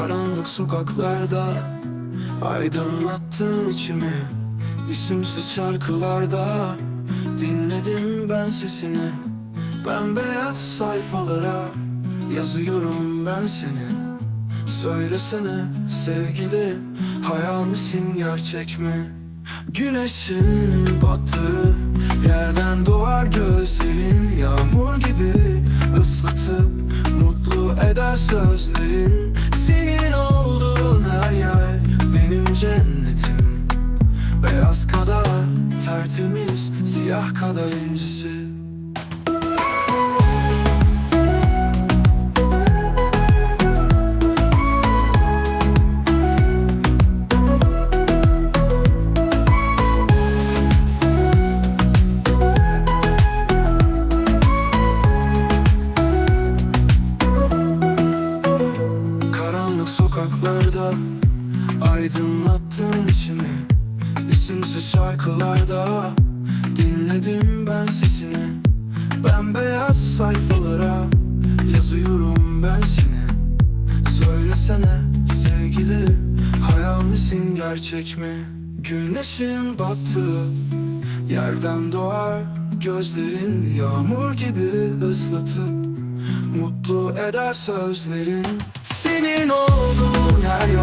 Karanlık sokaklarda Aydınlattın içimi İsimsiz şarkılarda. Dinledim ben sesini Bembeyaz sayfalara Yazıyorum ben seni. Söylesene sevgili Hayal misin gerçek mi? Güneşin battığı Yerden doğar gözlerin Yağmur gibi ıslatıp Mutlu eder sözlerin Kadar tertemiz Siyah kadar incisi. Karanlık sokaklarda Aydınlattın İsimsiz şarkılarda Dinledim ben sesini. Bembeyaz sayfalara Yazıyorum ben seni. Söylesene sevgili Hayal misin gerçek mi? Güneşin battığı Yerden doğar gözlerin Yağmur gibi ıslatıp Mutlu eder sözlerin. Senin olduğun her yer